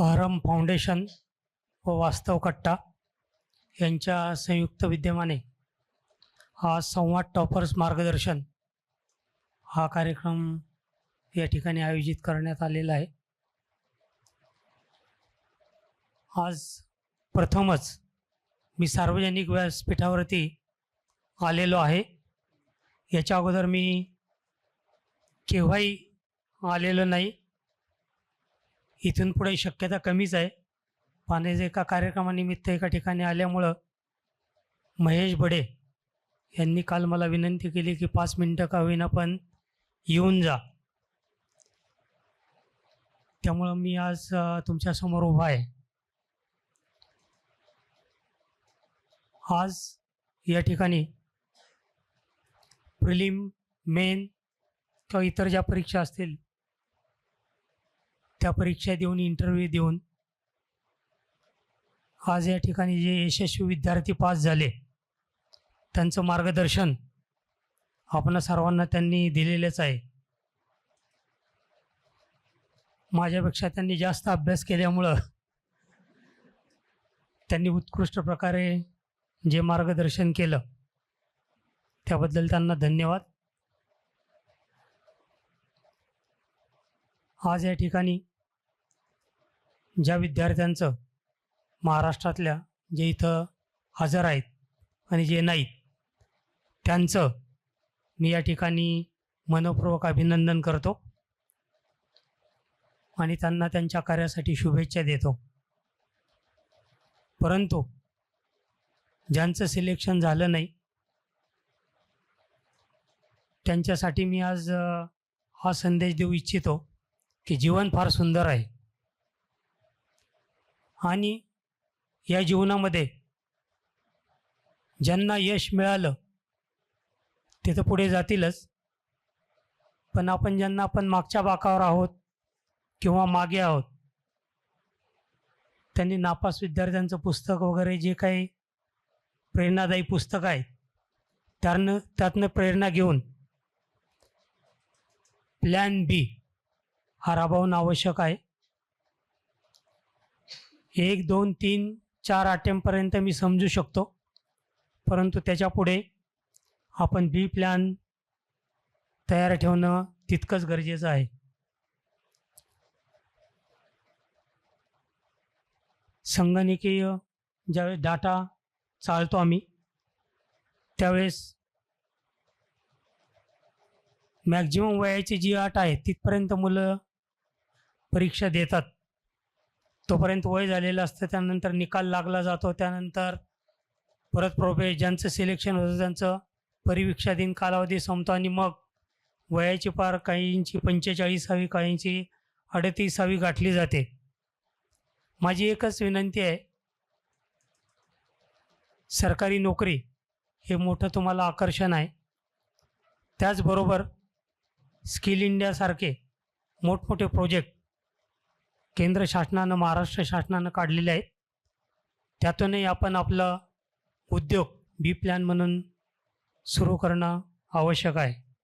अहरम foundation व वास्तव कट्टा यांच्या संयुक्त विद्यमाने हा संवाद टॉपर्स मार्गदर्शन हा कार्यक्रम या ठिकाणी आयोजित करण्यात आलेला आहे. आज प्रथमच मी सार्वजनिक व्यासपीठावरती आलेलो आहे. याच्या अगोदर मी केव्हाही आलेलो नाही. इथून पुढे शक्यता कमीच आहे. पाण्याचे एका कार्यक्रमानिमित्त एका ठिकाणी आल्यामुळं महेश बडे यांनी काल मला विनंती केली की पाच मिनटं का होईना पण येऊन जा. त्यामुळं मी आज तुमच्यासमोर उभा आहे. आज या ठिकाणी प्रिलिम मेन किंवा इतर ज्या परीक्षा असतील त्या परीक्षा देऊन इंटरव्ह्यू देऊन आज या ठिकाणी जे यशस्वी विद्यार्थी पास झाले त्यांचं मार्गदर्शन आपण सर्वांना त्यांनी दिलेलंच आहे. माझ्यापेक्षा त्यांनी जास्त अभ्यास केल्यामुळं त्यांनी उत्कृष्ट प्रकारे जे मार्गदर्शन केलं त्याबद्दल त्यांना धन्यवाद. आज या ठिकाणी ज्या विद्यार्थ्यांचं महाराष्ट्रातल्या जे इथं हजर आहेत आणि जे नाहीत त्यांचं मी या ठिकाणी मनपूर्वक अभिनंदन करतो आणि त्यांना त्यांच्या कार्यासाठी शुभेच्छा देतो. परंतु ज्यांचं सिलेक्शन झालं नाही त्यांच्यासाठी मी आज हा संदेश देऊ इच्छितो की जीवन फार सुंदर आहे. आणि या जीवनामध्ये ज्यांना यश मिळालं ते तर पुढे जातीलच. पण आपण ज्यांना आपण मागच्या बाकावर आहोत किंवा मागे आहोत त्यांनी नापास विद्यार्थ्यांचं पुस्तक वगैरे जे काही प्रेरणादायी पुस्तक आहे त्यानं त्यातनं प्रेरणा घेऊन प्लॅन बी हा राबवणं आवश्यक आहे. एक दोन तीन चार अटेम्पपर्यंत मी समजू शकतो. परंतु त्याच्या पुढे आपण बी प्लॅन तयार ठेवणं तितकंच गरजेचं आहे. संगणकीय ज्यावेळेस डाटा चालतो आम्ही त्यावेळेस मॅक्झिमम वयाची जी अट आहे तिथपर्यंत मुलं परीक्षा देतात. तोपर्यंत वय झालेलं असतं त्यानंतर निकाल लागला जातो त्यानंतर परत प्रोबे ज्यांचं सिलेक्शन होतं त्यांचं परिवीक्षाधीन कालावधी संपतो आणि मग वयाची पार काहींची पंचेचाळीसावी काहींची अडतीसावी गाठली जाते. माझी एकच विनंती आहे सरकारी नोकरी हे मोठं तुम्हाला आकर्षण आहे. त्याचबरोबर स्किल इंडियासारखे मोठमोठे प्रोजेक्ट केंद्र शासनानं महाराष्ट्र शासनानं काढलेले आहेत. त्यातूनही आपण आपलं उद्योग बी प्लॅन म्हणून सुरू करणं आवश्यक आहे.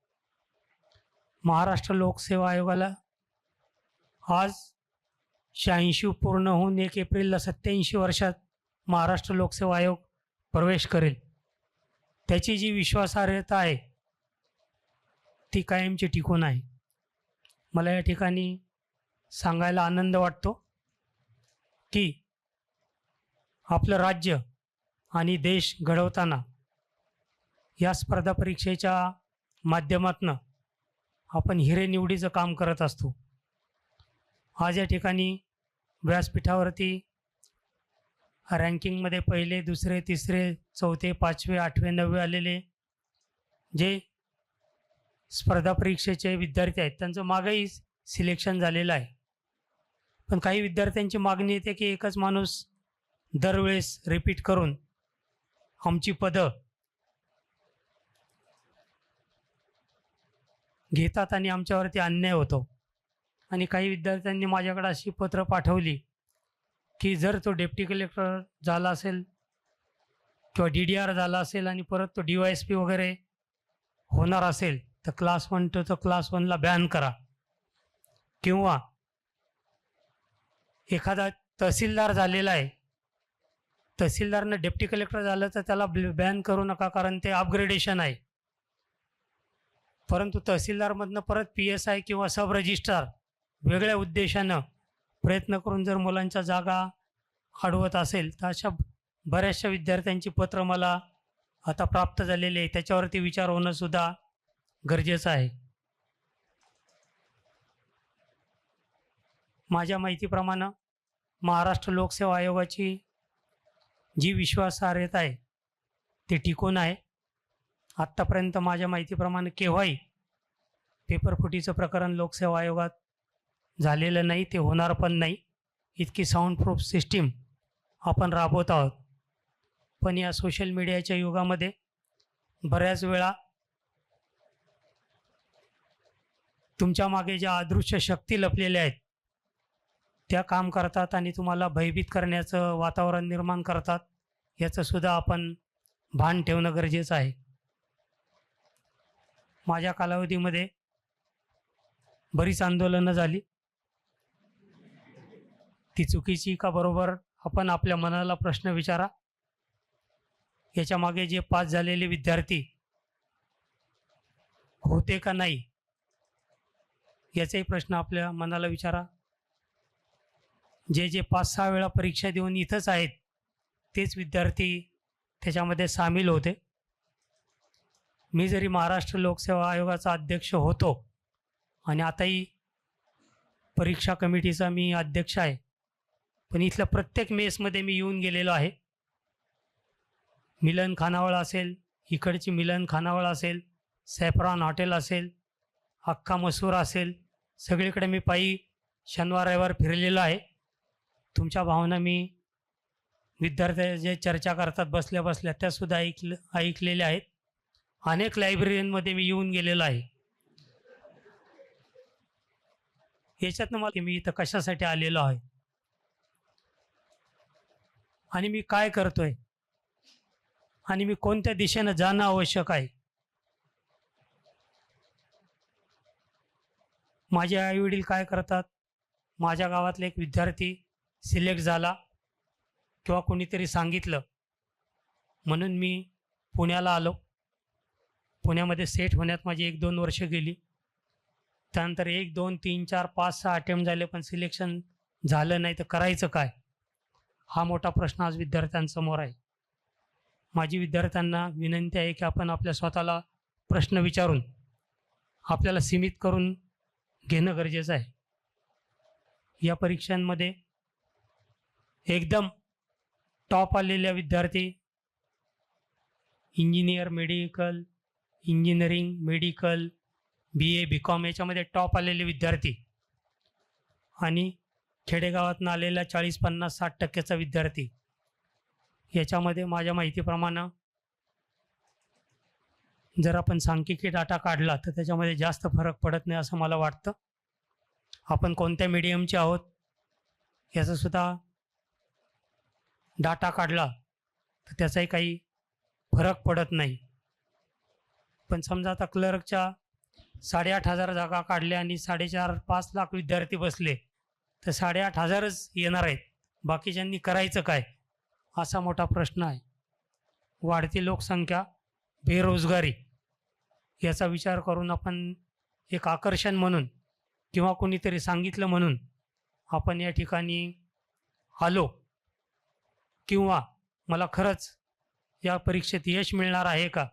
महाराष्ट्र लोकसेवा आयोगाला आज शहाऐंशी पूर्ण होऊन एक एप्रिलला सत्याऐंशी वर्षात महाराष्ट्र लोकसेवा आयोग प्रवेश करेल. त्याची जी विश्वासार्हता आहे ती कायमची टिकून आहे. मला या ठिकाणी सांगायला आनंद वाटतो की आपलं राज्य आणि देश घडवताना या स्पर्धा परीक्षेच्या माध्यमातनं आपण हिरे निवडीचं काम करत असतो. आज या ठिकाणी व्यासपीठावरती रँकिंगमध्ये पहिले दुसरे तिसरे चौथे पाचवे आठवे नववे आलेले जे स्पर्धा परीक्षेचे विद्यार्थी आहेत त्यांचं मागंही सिलेक्शन झालेलं आहे. पण काही विद्यार्थ्यांची मागणी येते की एकच माणूस दरवेळेस रिपीट करून आमची पदं घेतात आणि आमच्यावरती अन्याय होतो. आणि काही विद्यार्थ्यांनी माझ्याकडे अशी पत्र पाठवली की जर तो डेप्टी कलेक्टर झाला असेल किंवा डी डी आर झाला असेल आणि परत तो डी वाय एस पी वगैरे होणार असेल तर क्लास वन टू तर क्लास वनला बॅन करा. किंवा एखादा तहसीलदार झालेला आहे. तहसीलदारनं डेप्टी कलेक्टर झालं तर त्याला बॅन करू नका कारण ते अपग्रेडेशन आहे. परंतु तहसीलदारमधनं परत पी एस आय किंवा सब रजिस्ट्रार वेगळ्या उद्देशानं प्रयत्न करून जर मुलांच्या जागा अडवत असेल तर अशा बऱ्याचशा विद्यार्थ्यांची पत्र मला आता प्राप्त झालेली आहे. त्याच्यावरती विचार होणंसुद्धा गरजेचं आहे. माझ्या माहितीप्रमाणे महाराष्ट्र लोकसेवा आयोगाची जी विश्वासार्हता आहे ते टिकून आहे. आत्तापर्यंत माझ्या माहितीप्रमाणे केव्हाही पेपरफुटीचं प्रकरण लोकसेवा आयोगात झालेलं नाही ते होणार पण नाही. इतकी साऊंड प्रूफ सिस्टीम आपण राबवत आहोत. पण या सोशल मीडियाच्या युगामध्ये बऱ्याच वेळा तुमच्या मागे ज्या अदृश्य शक्ती लपलेल्या आहेत त्या काम करतात आणि तुम्हाला भयभीत करण्याचं वातावरण निर्माण करतात याचंसुद्धा आपण भान ठेवणं गरजेचं आहे. माझ्या कालावधीमध्ये बरीच आंदोलनं झाली. ती चुकीची का बरोबर आपण आपल्या मनाला प्रश्न विचारा. याच्या मागे जे पास झालेले विद्यार्थी होते का नाही याचाही प्रश्न आपल्या मनाला विचारा. जे जे पाच सहा वेळा परीक्षा देऊन इथंच आहेत तेच विद्यार्थी त्याच्यामध्ये सामील होते. मी जरी महाराष्ट्र लोकसेवा आयोगाचा अध्यक्ष होतो आणि आताही परीक्षा कमिटीचा मी अध्यक्ष आहे पण इथल्या प्रत्येक मेसमध्ये मी येऊन गेलेलो आहे. मिलन खानावळ असेल इकडची मिलन खानावळ असेल सॅफरॉन हॉटेल असेल अख्खा मसूर असेल सगळीकडे मी पायी शनिवार रविवार फिरलेलो आहे. तुमच्या भावना मी विद्यार्थ्या जे चर्चा करतात बसल्या बसल्या त्यासुद्धा ऐकल ऐकलेल्या आहेत. अनेक लायब्ररीमध्ये मी येऊन गेलेलो आहे. याच्यातनं मला मी इथं कशासाठी आलेलो आहे? आणि मी काय करतोय? आणि मी कोणत्या दिशेनं जाणं आवश्यक आहे? माझे आईवडील काय करतात? माझ्या गावातले एक विद्यार्थी सिलेक्ट झाला किंवा कोणीतरी सांगितलं म्हणून मी पुण्याला आलो. पुण्यामध्ये सेट होण्यात माझी एक दोन वर्ष गेली. त्यानंतर एक दोन तीन चार पाच सहा अटेम्प्ट झाले पण सिलेक्शन झालं नाही तर करायचं काय? हा मोठा प्रश्न आज विद्यार्थ्यांसमोर आहे. माझी विद्यार्थ्यांना विनंती आहे की आपण आपल्या स्वतःला प्रश्न विचारून आपल्याला सीमित करून घेणं गरजेचं आहे. या परीक्षांमध्ये एकदम टॉप आलेल्या विद्यार्थी engineer medical engineering medical B A B Com याच्यामध्ये टॉप आलेले विद्यार्थी आणि खेडेगावातून आलेला चाळीस पन्नास साठ टक्क्याचा विद्यार्थी याच्यामध्ये माझ्या माहितीप्रमाणे जर आपण सांख्यिकी डाटा काढला तर त्याच्यामध्ये जास्त फरक पडत नाही असं मला वाटतं. आपण कोणत्या मीडियमचे आहोत याचंसुद्धा डाटा काढला तर त्याचाही काही फरक पडत नाही. पण समजा आता क्लर्कच्या साडेआठ हजार जागा काढल्या आणि साडेचार पाच लाख विद्यार्थी बसले तर साडेआठ हजारच येणार आहेत. बाकीच्यांनी करायचं काय? असा मोठा प्रश्न आहे. वाढती लोकसंख्या बेरोजगारी याचा विचार करून आपण एक आकर्षण म्हणून किंवा कोणीतरी सांगितलं म्हणून आपण या ठिकाणी आलो. किंवा मला खरंच या परीक्षेत यश मिळणार आहे का?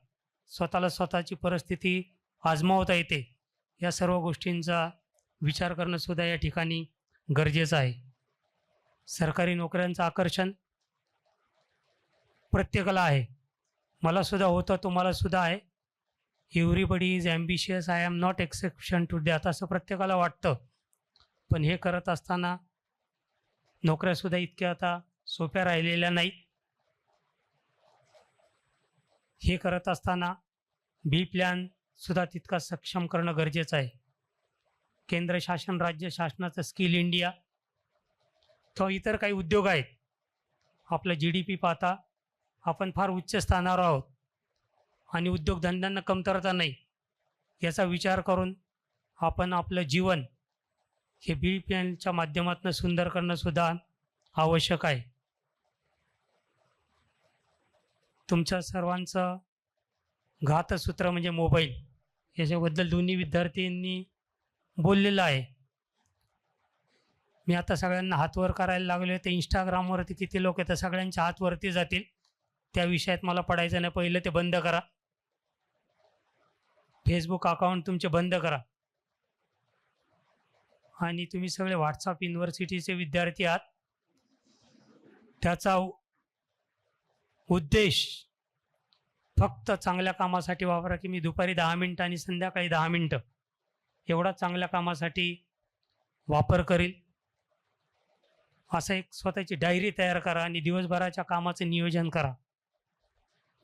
स्वतःला स्वतःची परिस्थिती आजमावता येते. या सर्व गोष्टींचा विचार करणंसुद्धा या ठिकाणी गरजेचं आहे. सरकारी नोकऱ्यांचं आकर्षण प्रत्येकाला आहे. मलासुद्धा होतं तुम्हालासुद्धा आहे. Everybody is ambitious I am not exception to death असं प्रत्येकाला वाटतं. पण हे करत असताना नोकऱ्यासुद्धा इतक्या आता सोप्या राहिलेल्या नाहीत. हे करत असताना बी प्लॅनसुद्धा तितका सक्षम करणं गरजेचं आहे. केंद्र शासन राज्य शासनाचं स्किल इंडिया किंवा इतर काही उद्योग आहेत. आपलं जी डी पी पाहता आपण फार उच्च स्थानावर आहोत. आणि उद्योगधंद्यांना कमतरता नाही. याचा विचार करून आपण आपलं जीवन हे बी पी एलच्या माध्यमातून सुंदर करणंसुद्धा आवश्यक आहे. तुमच्या सर्वांचं घातसूत्र म्हणजे मोबाईल याच्याबद्दल दोन्ही विद्यार्थ्यांनी बोललेलं आहे. मी आता सगळ्यांना हातवर करायला लागले तर इंस्टाग्रामवरती किती लोक येतात सगळ्यांच्या हातवरती जातील. त्या विषयात मला पडायचं नाही. पहिलं ते बंद करा. फेसबुक अकाउंट तुमचे बंद करा. आणि तुम्ही सगळे व्हॉट्सअप युनिव्हर्सिटीचे विद्यार्थी आहात. त्याचा उद्देश. फक्त चांगल्या कामासाठी वापरा की मी दुपारी दहा मिनटं आणि संध्याकाळी दहा मिनटं. एवढा चांगल्या कामासाठी वापर करील. असं एक स्वतःची डायरी तयार करा आणि दिवसभराच्या कामाचं नियोजन करा.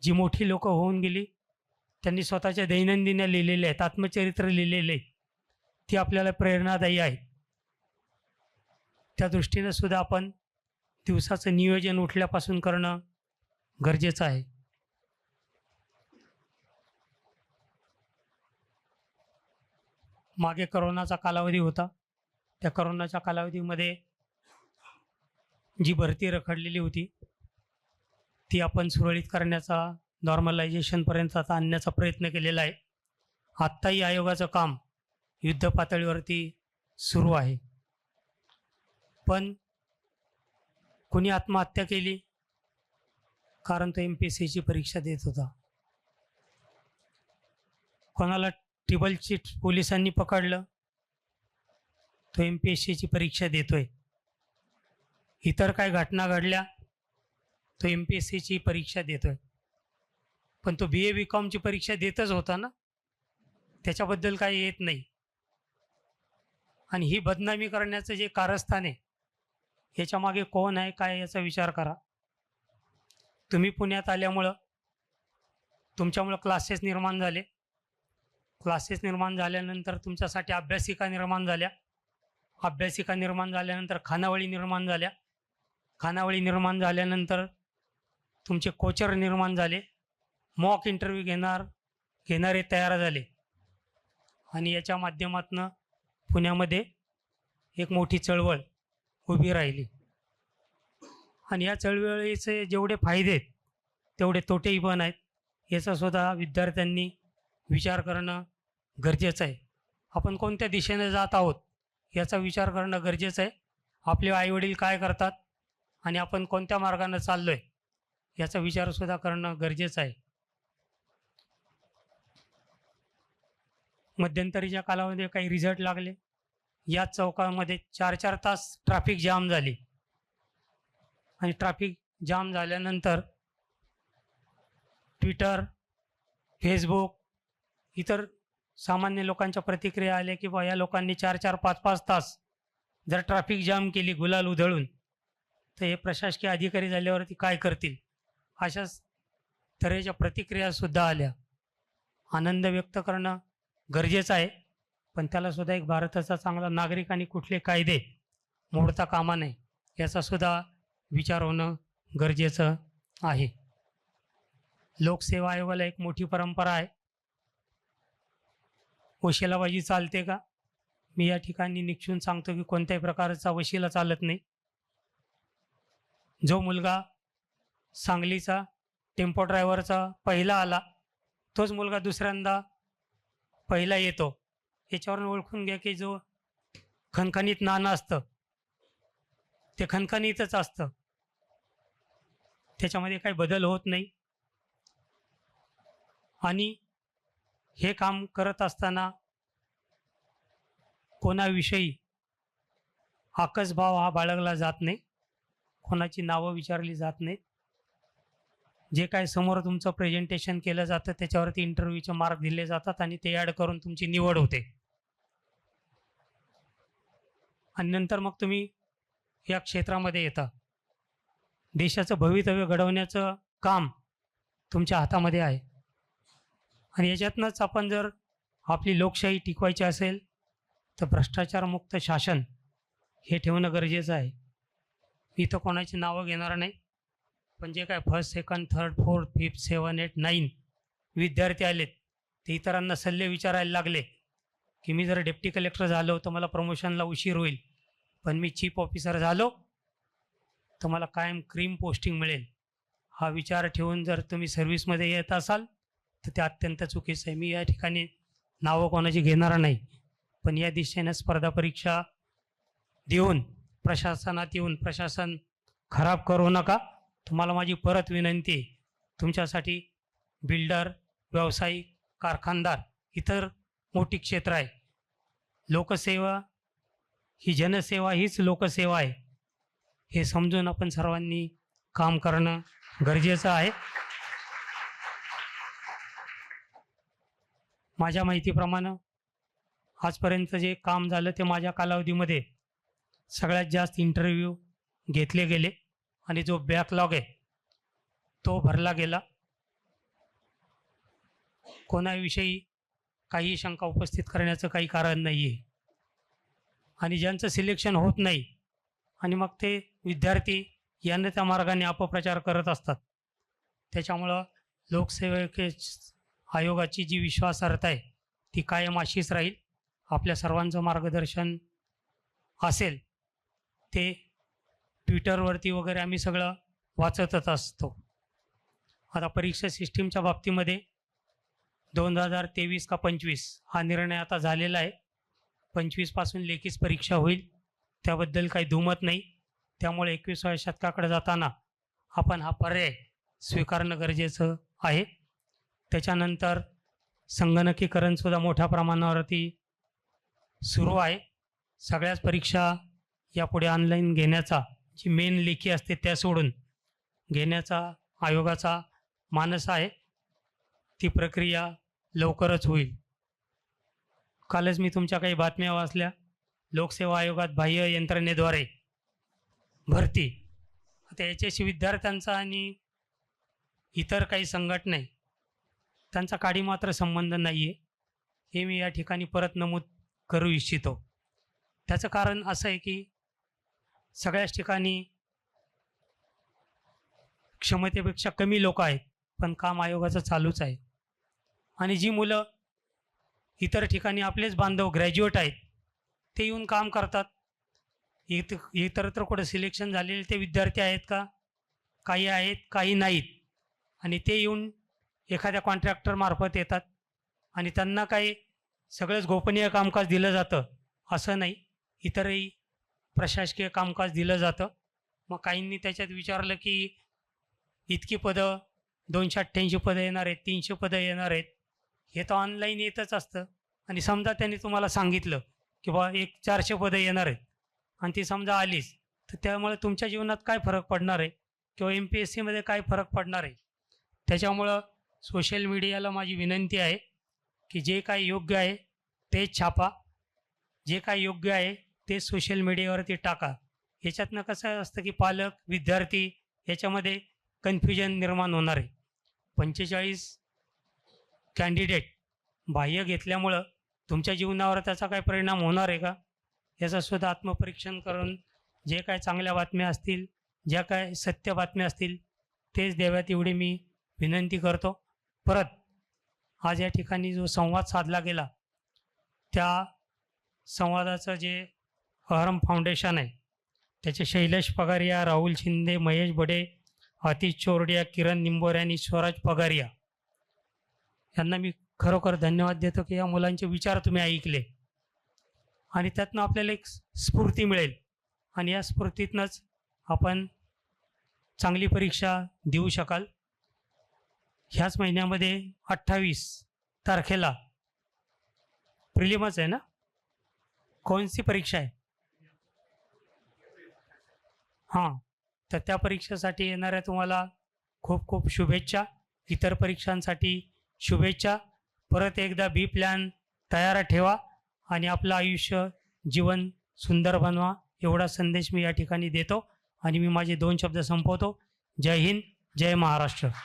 जी मोठी लोक होऊन गेली त्यांनी स्वतःच्या दैनंदिन लिहिलेले आहेत आत्मचरित्र लिहिलेले ती आपल्याला प्रेरणादायी आहे त्या दृष्टीनं सुद्धा आपण दिवसाचं नियोजन उठल्यापासून करणं गरजेचं आहे. मागे करोनाचा कालावधी होता. त्या करोनाच्या कालावधीमध्ये जी भरती रखडलेली होती ती आपण सुरळीत करण्याचा नॉर्मलायझेशनपर्यंत आता आणण्याचा प्रयत्न केलेला आहे. आत्ताही आयोगाचं काम युद्ध पातळीवरती सुरू आहे. पण कुणी आत्महत्या केली? कारण तो एम पी एस सीची परीक्षा देत होता. कोणाला ट्रिबल चीट पोलिसांनी पकडलं तो एम पी एस सीची परीक्षा देतोय. इतर काय घटना घडल्या तो एम पी एस सीची परीक्षा देतोय. पण तो बी ए बी कॉमची परीक्षा देतच होता ना? त्याच्याबद्दल काही येत नाही. आणि ही बदनामी करण्याचं जे कारस्थान आहे याच्या मागे कोण आहे काय याचा विचार करा. तुम्ही पुण्यात आल्यामुळं तुमच्यामुळं क्लासेस निर्माण झाले. क्लासेस निर्माण झाल्यानंतर तुमच्यासाठी अभ्यासिका निर्माण झाल्या. अभ्यासिका निर्माण झाल्यानंतर खानावळी निर्माण झाल्या. खानावळी निर्माण झाल्यानंतर तुमचे कोचर निर्माण झाले. मॉक इंटरव्ह्यू घेणार घेणारे तयार झाले. आणि याच्या माध्यमातून पुण्यामध्ये एक मोठी चळवळ उभी राहिली. आणि या चळवळीचे जेवढे फायदे आहेत तेवढे तोटेही पण आहेत. याचासुद्धा विद्यार्थ्यांनी विचार करणं गरजेचं आहे. आपण कोणत्या दिशेने जात आहोत याचा विचार करणं गरजेचं आहे. आपले आईवडील काय करतात आणि आपण कोणत्या मार्गानं चाललो आहे याचा विचारसुद्धा करणं गरजेचं आहे. मध्यंतरीच्या कालावधीमध्ये काही रिझल्ट लागले. या चौकामध्ये चार चार तास ट्रॅफिक जाम झाली. आणि ट्रॅफिक जाम झाल्यानंतर ट्विटर फेसबुक इतर सामान्य लोकांच्या प्रतिक्रिया आल्या की बा या लोकांनी चार चार पाच पाच तास जर ट्रॅफिक जाम केली गुलाल उधळून तर हे प्रशासकीय अधिकारी झाल्यावरती काय करतील? अशाच तऱ्हेच्या प्रतिक्रियासुद्धा आल्या. आनंद व्यक्त करणं गरजेचं आहे पण त्यालासुद्धा एक भारताचा चांगला नागरिक आणि कुठले कायदे मोडता कामा नये याचासुद्धा विचार होणं गरजेचं आहे. लोकसेवा आयोगाला एक मोठी परंपरा आहे. वशिलाबाजी चालते का? मी या ठिकाणी निक्षून सांगतो की कोणत्याही प्रकारचा वशिला चालत नाही. जो मुलगा सांगलीचा टेम्पो ड्रायव्हरचा पहिला आला तोच मुलगा दुसऱ्यांदा पहिला येतो. याच्यावरून ओळखून घ्या की जो खणखणीत नाणं असतं ते खणखणीतच असतं. त्याच्यामध्ये काही बदल होत नाही. आणि हे काम करत असताना कोणाविषयी आकसभाव हा बाळगला जात नाही. कोणाची नावं विचारली जात नाहीत. जे काय समोर तुमचं प्रेझेंटेशन केलं जातं त्याच्यावरती इंटरव्ह्यूचे मार्क दिले जातात आणि ते ॲड करून तुमची निवड होते. आणि नंतर मग तुम्ही या क्षेत्रामध्ये येता. देशाचं भवितव्य घडवण्याचं काम तुमच्या हातामध्ये आहे. आणि याच्यातनंच आपण जर आपली लोकशाही टिकवायची असेल तर भ्रष्टाचारमुक्त शासन हे ठेवणं गरजेचं आहे. मी इथं कोणाची नावं घेणार नाही पण जे काय first second third fourth fifth seven eight nine विद्यार्थी आलेत ते इतरांना सल्ले विचारायला लागले की मी जर डेप्टी कलेक्टर झालो तर मला प्रमोशनला उशीर होईल. पण मी चीफ ऑफिसर झालो तुम्हाला कायम क्रीम पोस्टिंग मिळेल. हा विचार ठेवून जर तुम्ही सर्व्हिसमध्ये येत असाल तर ते अत्यंत चुकीचं आहे. मी या ठिकाणी नावं कोणाची घेणार नाही पण या दिशेनं स्पर्धा परीक्षा देऊन प्रशासनात येऊन प्रशासन खराब करू नका. तुम्हाला माझी परत विनंती आहे तुमच्यासाठी बिल्डर व्यावसायिक कारखानदार इतर मोठी क्षेत्र आहे. लोकसेवा ही जनसेवा हीच लोकसेवा आहे. हे समजून आपण सर्वांनी काम करणं गरजेचं आहे. माझ्या माहितीप्रमाणे आजपर्यंत जे काम झालं ते माझ्या कालावधीमध्ये सगळ्यात जास्त इंटरव्ह्यू घेतले गेले आणि जो बॅकलॉग आहे तो भरला गेला. कोणाविषयी काही शंका उपस्थित करण्याचं काही कारण नाही आहे आणि ज्यांचं सिलेक्शन होत नाही आणि मग ते विद्यार्थी यांना त्या मार्गाने अपप्रचार करत असतात. त्याच्यामुळं लोकसेवके आयोगाची जी विश्वासार्हता आहे ती कायम अशीच राहील. आपल्या सर्वांचं मार्गदर्शन असेल ते ट्विटरवरती वगैरे आम्ही सगळं वाचतच असतो. आता परीक्षा सिस्टीमच्या बाबतीमध्ये दोन हजार तेवीस का पंचवीस हा निर्णय आता झालेला आहे. पंचवीसपासून लेखीच परीक्षा होईल. त्याबद्दल काही दुमत नाही. त्यामुळे एकविसाव्या शतकाकडे जाताना आपण हा पर्याय स्वीकारणं गरजेचं आहे. त्याच्यानंतर संगणकीकरणसुद्धा मोठ्या प्रमाणावरती सुरू आहे. सगळ्याच परीक्षा यापुढे ऑनलाईन घेण्याचा जी मेन लेखी असते त्या सोडून घेण्याचा आयोगाचा मानस आहे. ती प्रक्रिया लवकरच होईल. कालच मी तुमच्या काही बातम्या वाचल्या. लोकसेवा आयोगात बाह्य यंत्रणेद्वारे भरती. आता याच्याशी विद्यार्थ्यांचा आणि इतर काही संघटना आहे त्यांचा काडी मात्र संबंध नाही आहे हे मी या ठिकाणी परत नमूद करू इच्छितो. त्याचं कारण असं आहे की सगळ्याच ठिकाणी क्षमतेपेक्षा कमी लोक आहेत पण काम आयोगाचं चालूच आहे. आणि जी मुलं इतर ठिकाणी आपलेच बांधव ग्रॅज्युएट आहेत ते येऊन काम करतात. इत इतरत्र कुठं सिलेक्शन झालेले ते विद्यार्थी आहेत का? काही आहेत काही नाहीत. आणि ते येऊन एखाद्या कॉन्ट्रॅक्टरमार्फत येतात. आणि त्यांना काही सगळंच गोपनीय कामकाज दिलं जातं असं नाही. इतरही प्रशासकीय कामकाज दिलं जातं. मग काहींनी त्याच्यात विचारलं की इतकी पदं दोनशे अठ्ठ्याऐंशी पदं येणार आहेत तीनशे पदं येणार आहेत. हे तर ऑनलाईन येतच असतं. आणि समजा त्यांनी तुम्हाला सांगितलं की बा एक चारशे पदं येणार आहेत. आणि ती समजा आलीच तर त्यामुळे तुमच्या जीवनात काय फरक पडणार आहे? किंवा एम पी एस सीमध्ये काय फरक पडणार आहे? त्याच्यामुळं सोशल मीडियाला माझी विनंती आहे की जे काय योग्य आहे तेच छापा. जे काय योग्य आहे ते सोशल मीडियावरती टाका. याच्यातनं कसं असतं की पालक विद्यार्थी याच्यामध्ये कन्फ्युजन निर्माण होणार आहे. पंचेचाळीस कॅन्डिडेट बाह्य घेतल्यामुळं तुमच्या जीवनावर त्याचा काय परिणाम होणार आहे का? याचं सुद्धा आत्मपरीक्षण करून जे काय चांगल्या बातम्या असतील ज्या काय सत्य बातम्या असतील तेच द्याव्यात एवढी मी विनंती करतो. परत आज या ठिकाणी जो संवाद साधला गेला त्या संवादाचं जे अहरम फाउंडेशन आहे त्याचे शैलेश पगारिया राहुल शिंदे महेश बडे आतिश चोरडिया किरण निंबोरे आणि स्वराज पगारिया यांना मी खरोखर धन्यवाद देतो की या मुलांचे विचार तुम्ही ऐकले. आणि त्यातनं आपल्याला एक स्फूर्ती मिळेल. आणि या स्फूर्तीतनंच आपण चांगली परीक्षा देऊ शकाल. ह्याच महिन्यामध्ये अठ्ठावीस तारखेला प्रिलिमच आहे ना? कोणती परीक्षा आहे? हां. तर त्या परीक्षेसाठी येणाऱ्या तुम्हाला खूप खूप शुभेच्छा. इतर परीक्षांसाठी शुभेच्छा. परत एकदा बी प्लॅन तयार ठेवा. आणि आपलं आयुष्य जीवन सुंदर बनवा एवढा संदेश मी या ठिकाणी देतो. आणि मी माझे दोन शब्द संपवतो. जय हिंद जय महाराष्ट्र.